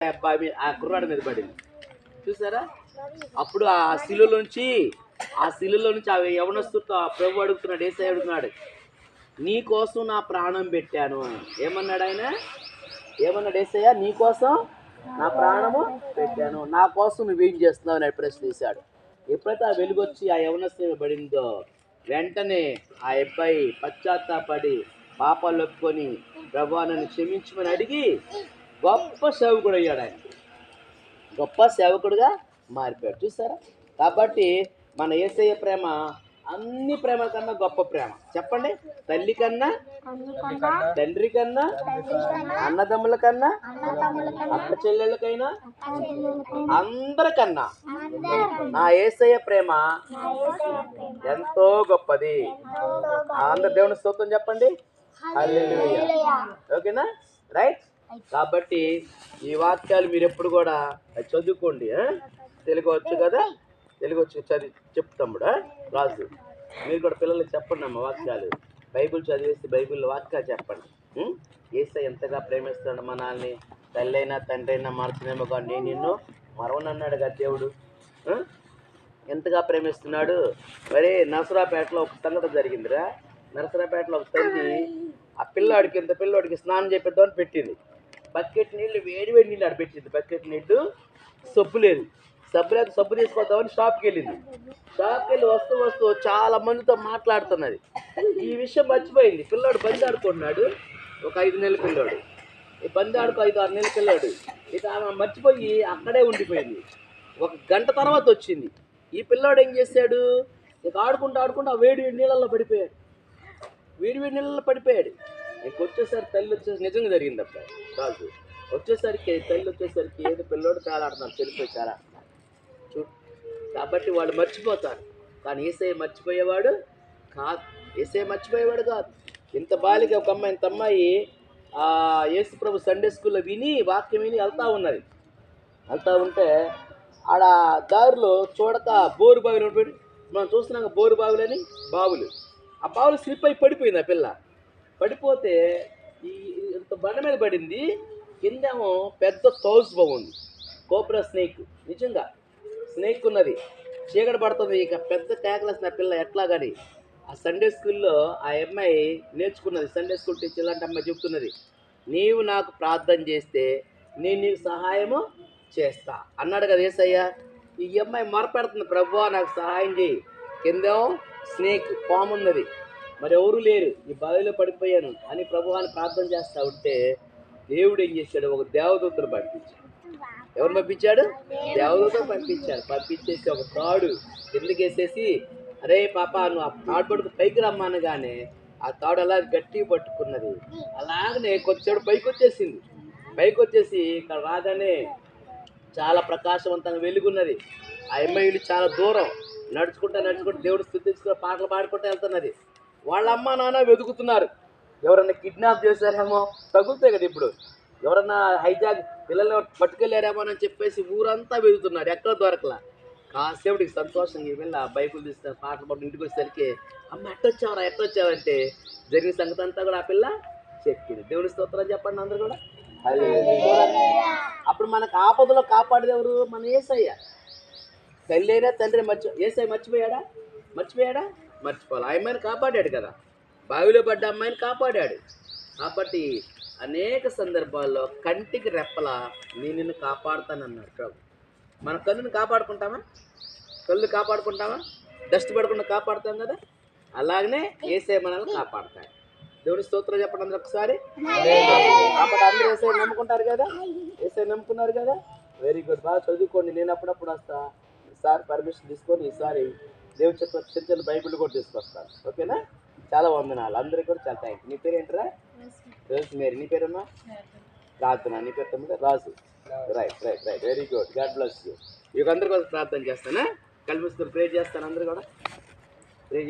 అబ్బాయి ఆ కుర్రాడి మీద పడింది. చూసారా? అప్పుడు ఆ శిలులోంచి ఆ శిలులో నుంచి ఆ యవనస్తుతో ఆ ప్రభు అడుగుతున్నాడు ఏసై అడుగుతున్నాడు నీ కోసం నా ప్రాణం పెట్టాను ఏమన్నాడు ఆయన? ఏమన్నాడు ఏసయ్య? నీ కోసం నా ప్రాణము పెట్టాను. నా కోసం నువ్వేం చేస్తున్నావు అని ప్రశ్న చేశాడు ఎప్పుడైతే ఆ వెలుగు వచ్చి ఆ యవనస్తుని పడిందో వెంటనే ఆ అబ్బాయి పశ్చాత్తాపడి పాపాలు ఒప్పుకొని ప్రభా నన్ను క్షమించమని అడిగి గొప్ప సేవకుడు అయ్యాడు ఆయన. గొప్ప సేవకుడుగా మారిపోయాడు. చూసారా? కాబట్టి మన ఏసయ్య ప్రేమ అన్ని ప్రేమల కన్నా గొప్ప ప్రేమ. చెప్పండి. తల్లి కన్నా తండ్రి కన్నా అన్నదమ్ముల కన్నా అక్క చెల్లెళ్ళకైనా అందరికన్నా నా ఏసయ్య ప్రేమ ఎంతో గొప్పది. అందరు దేవుని స్తోత్రం చెప్పండి. ఓకేనా? రైట్? కాబట్టి ఈ వాక్యాలు మీరు ఎప్పుడు కూడా అది చదువుకోండి ఆ? తెలుగు వచ్చు కదా తెలుగు వచ్చు చదివి చెప్తాముడు రాజు. మీరు కూడా పిల్లలకి చెప్పండి అమ్మ వాక్యాలు. బైబిల్ చదివేసి బైబిల్ వాక్యాలు చెప్పండి ఏసై ఎంతగా ప్రేమిస్తున్నాడు మనల్ని? తల్లి అయినా తండ్రి అయినా మార్చినేమో కానీ నేను నిన్ను మరవనన్నాడు కదా దేవుడు ఎంతగా ప్రేమిస్తున్నాడు? మరి నరసరాపేటలో ఒక సంఘటన జరిగిందిరా. నరసరాపేటలో ఒక తల్లి ఆ పిల్లాడికి ఇంత పిల్లాడికి స్నానం చేపిద్దామని పెట్టింది. బకెట్ నీళ్ళు వేడి వేడి నీళ్ళు ఆడపెట్టింది బకెట్ నీళ్ళు సబ్బు లేదు. సబ్బు లేదు సబ్బు తీసుకొద్దామని షాప్కి వెళ్ళింది. షాప్కి వెళ్ళి వస్తూ వస్తూ చాలా మందితో మాట్లాడుతున్నది. ఈ విషయం మర్చిపోయింది. పిల్లాడు బండి ఆడుకున్నాడు. ఒక ఐదు నెలల పిల్లాడు. ఈ బండి ఆడుకో ఐదు ఆరు నెలల పిల్లాడు. ఇక ఆమె మర్చిపోయి అక్కడే ఉండిపోయింది. ఒక గంట తర్వాత వచ్చింది. ఈ పిల్లాడు ఏం చేశాడు? ఇక ఆడుకుంటూ ఆడుకుంటూ ఆ వేడి వేడి నీళ్ళల్లో పడిపోయాడు. వేడి వేడి నీళ్ళలో పడిపోయాడు. ఇంక వచ్చేసరికి తల్లి వచ్చేసి నిజంగా జరిగింది అప్పుడు కాదు. వచ్చేసరికి తల్లి వచ్చేసరికి ఏదో పిల్లోడు చాలా ఆడుతున్నాడు తెలిపోయి చాలా చూ కాబట్టి వాళ్ళు మర్చిపోతారు. కానీ ఏసఐ మర్చిపోయేవాడు కాదు. ఏసఐ మర్చిపోయేవాడు కాదు. ఇంత బాలిక ఒక అమ్మాయి ఇంత అమ్మాయి ఆ యేసు ప్రభు సండే స్కూల్లో విని వాక్యం విని వెళ్తూ ఉన్నది. వెళ్తా ఉంటే ఆడ దారిలో చూడక బోరు బావిలు మనం చూస్తున్నాం బోరు బావులని బావులు. ఆ బావులు స్లిప్ అయి పడిపోయింది ఆ పిల్ల. పడిపోతే ఈ ఇంత బండ మీద పడింది కిందేమో పెద్ద తౌస్ బాగుంది కోబ్రా స్నేక్. నిజంగా స్నేక్ ఉన్నది. చీకటి పడుతుంది ఇక. పెద్ద కేకలేసిన పిల్ల ఎట్లా కానీ ఆ సండే స్కూల్లో ఆ అమ్మాయి నేర్చుకున్నది. సండే స్కూల్ టీచర్ లాంటి అమ్మాయి చెప్తున్నది. నీవు నాకు ప్రార్థన చేస్తే నేను నీకు సహాయము చేస్తా. అన్నాడు కదా ఏసయ్యా. ఈ అమ్మాయి మొరపెడుతుంది. ప్రభు నాకు సహాయం చేయి. కిందేమో స్నేక్ పాము ఉన్నది మరి ఎవరు లేరు. ఈ బావిలో పడిపోయాను. అని ప్రభువాన్ని ప్రార్థన చేస్తా ఉంటే దేవుడు ఏం చేశాడు? ఒక దేవదూతను పంపించాడు. ఎవరు పంపించాడు? దేవదూతను పంపించాడు. పంపించేసి ఒక తాడు కిందకేసేసి అరే పాప నువ్వు ఆ తాడు పట్టుకు పైకి రమ్మనగానే ఆ తాడు అలా గట్టిగా పట్టుకున్నది. అలాగనే కొంచెడు పైకి వచ్చేసింది పైకి వచ్చేసి ఇక్కడ రాగానే చాలా ప్రకాశవంతంగా వెలుగున్నది. ఆ అమ్మాయిలు చాలా దూరం నడుచుకుంటా నడుచుకుంటూ దేవుడు స్థుతించుకుని పాటలు పాడుకుంటూ వెళ్తున్నది. వాళ్ళ అమ్మ నాన్న వెతుకుతున్నారు. ఎవరన్నా కిడ్నాప్ చేశారేమో? తగులుతాయి కదా ఇప్పుడు. ఎవరన్నా హైజాక్ పిల్లల్ని పట్టుకెళ్ళారేమో అని చెప్పేసి ఊరంతా వెతుకుతున్నారు. ఎక్కడ దొరకలా? కాసేపటికి సంతోషంగా వెళ్ళి ఆ బైకులు తీసుకొని పాటలు పాడు ఇంటికి వచ్చేసరికి అమ్మ ఎట్టొచ్చావరా ఎట్టొచ్చావంటే జరిగిన సంగతి అంతా కూడా ఆ పిల్ల చెప్పింది. దేవుని స్తోత్రం చెప్పండి అందరూ కూడా. అప్పుడు మనకు ఆపదలో కాపాడేది ఎవరు? మన ఏసయ్య. తల్లి అయినా తండ్రి మర్చి ఏసై మర్చిపోయాడా? మర్చిపోయాడా? మర్చిపోవాలి. ఆ అమ్మాయిని కాపాడాడు కదా. బావిలో పడ్డ అమ్మాయిని కాపాడాడు. కాబట్టి అనేక సందర్భాల్లో కంటికి రెప్పల నేను నిన్ను కాపాడుతానన్నాడు ప్రభు. మన కళ్ళుని కాపాడుకుంటామా? కళ్ళు కాపాడుకుంటామా? డస్ట్ పడకుండా కాపాడుతాం కదా? అలాగనే ఏసే మనల్ని కాపాడతాడు. దేవుని స్తోత్రం చెప్పండి అందరూ ఒకసారి. కాబట్టి అందరూ ఏసై నమ్ముకుంటారు కదా? ఏసై నమ్ముకున్నారు కదా? వెరీ గుడ్ బాగా చదువుకోండి. నేను అప్పుడప్పుడు వస్తా. ఈసారి పర్మిషన్ తీసుకొని ఈసారి దేవుడు చెప్పిన చిన్న చిన్న బైబిల్ కూడా తీసుకొస్తాను ఓకేనా? చాలా వందనాలు అందరికీ కూడా చాలా థ్యాంక్ నీ పేరు ఏంటరా? రోజు మేరీ. నీ పేరమ్మా? ప్రార్థన నీ. పేరు తమ్ముడు? Raju. Right right right very good God bless you ఇక అందరి కోసం ప్రార్థన చేస్తానా? కలిపిస్తున్నారు ప్రే చేస్తాను అందరు కూడా? ప్రే